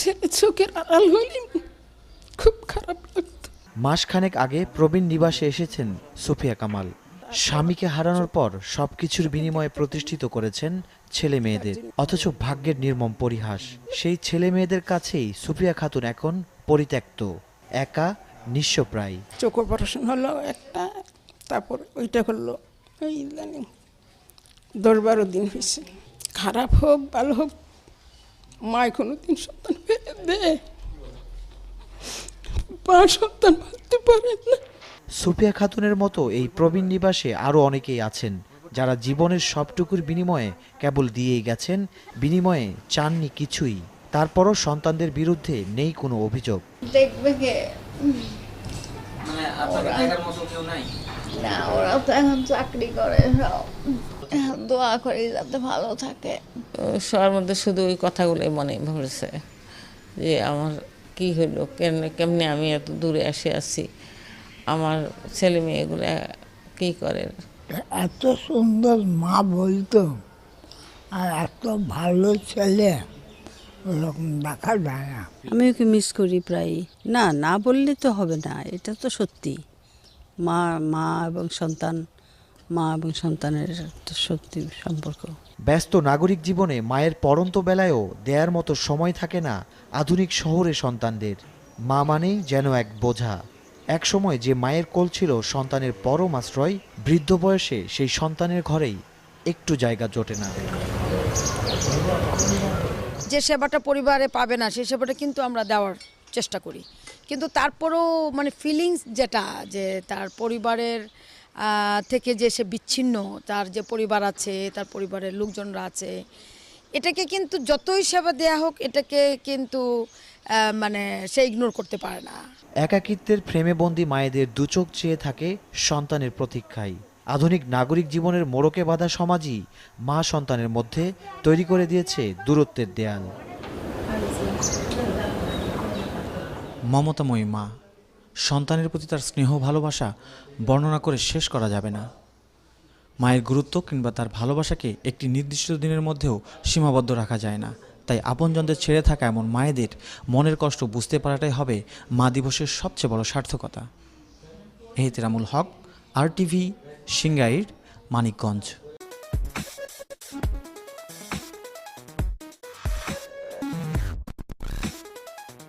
ছেলে চোখের আড়াল হইলে খুব খারাপ লাগতো। মাসখানেক আগে প্রবীণ নিবাসে এসেছেন সুফিয়া কামাল। স্বামীকে হারানোর পর সবকিছুর বিনিময়ে প্রতিষ্ঠিত করেছেন ছেলে মেয়েদের অথচ ভাগ্যের নির্মম পরিহাস। সেই ছেলে মেয়েদের কাছেই সুফিয়া খাতুন এখন পরিত্যক্ত একা নিঃস্বপ্রায়। চোখ অপারেশন হলো একটা তারপর ওইটা হলো ওই ইদানিং দশ বারো দিন হয়েছে। খারাপ হোক ভালো হোক মায় কোনো দিন সন্তান দে। সন্তান না। সুফিয়া খাতুনের মতো এই প্রবীণ নিবাসে আরও অনেকেই আছেন যারা জীবনের সবটুকুর বিনিময়ে কেবল দিয়েই গেছেন বিনিময়ে চাননি কিছুই। তারপরও সন্তানদের বিরুদ্ধে নেই কোনো অভিযোগ। দেখবে কে? মানে আপনাদের দেখার মতো কেউ নাই? না ওরা তো এখন চাকরি করে সব। দোয়া করি যাতে ভালো থাকে। সবার মধ্যে শুধু ওই কথাগুলোই মনে পড়েছে। যে আমার কি হলো? কেমনে কেমনে আমি এত দূরে এসে আছি? আমার ছেলে মেয়েগুলো কি করে? এত সুন্দর মা বলতো আর এত ভালো ছেলে ওরকম দেখা যায় না। আমি ওকে মিস করি প্রায় না না বললে তো হবে না এটা তো সত্যি। মা মা এবং সন্তান মা এবং সন্তানের সত্যি সম্পর্ক। ব্যস্ত নাগরিক জীবনে মায়ের পরন্ত বেলায়ও দেয়ার মতো সময় থাকে না আধুনিক শহরে সন্তানদের। মা মানেই যেন এক বোঝা। এক সময় যে মায়ের কোল ছিল সন্তানের পরম আশ্রয় বৃদ্ধ বয়সে সেই সন্তানের ঘরেই একটু জায়গা জোটে না। যে সেবাটা পরিবারে পাবে না সেই সেবাটা কিন্তু আমরা দেওয়ার চেষ্টা করি। কিন্তু তারপরেও মানে ফিলিংস যেটা যে তার পরিবারের থেকে যে সে বিচ্ছিন্ন তার যে পরিবার আছে তার পরিবারের লোকজনরা আছে এটাকে কিন্তু যতই সেবা দেয়া হোক এটাকে কিন্তু মানে সে ইগনোর করতে পারে না। একাকিত্বের ফ্রেমে বন্দি মায়েদের দুচোখ চেয়ে থাকে সন্তানের প্রতীক্ষায়। আধুনিক নাগরিক জীবনের মোড়কে বাঁধা সমাজই মা সন্তানের মধ্যে তৈরি করে দিয়েছে দূরত্বের দেয়াল। মমতাময়ী মা। সন্তানের প্রতি তার স্নেহ, ভালোবাসা বর্ণনা করে শেষ করা যাবে না। মায়ের গুরুত্ব কিংবা তার ভালোবাসাকে একটি নির্দিষ্ট দিনের মধ্যেও সীমাবদ্ধ রাখা যায় না। তাই আপনজনদের ছেড়ে থাকা এমন মায়েদের মনের কষ্ট বুঝতে পারাটাই হবে মা দিবসের সবচেয়ে বড় সার্থকতা। এহতেরামুল হক, আর টিভি সিঙ্গাইর, মানিকগঞ্জ।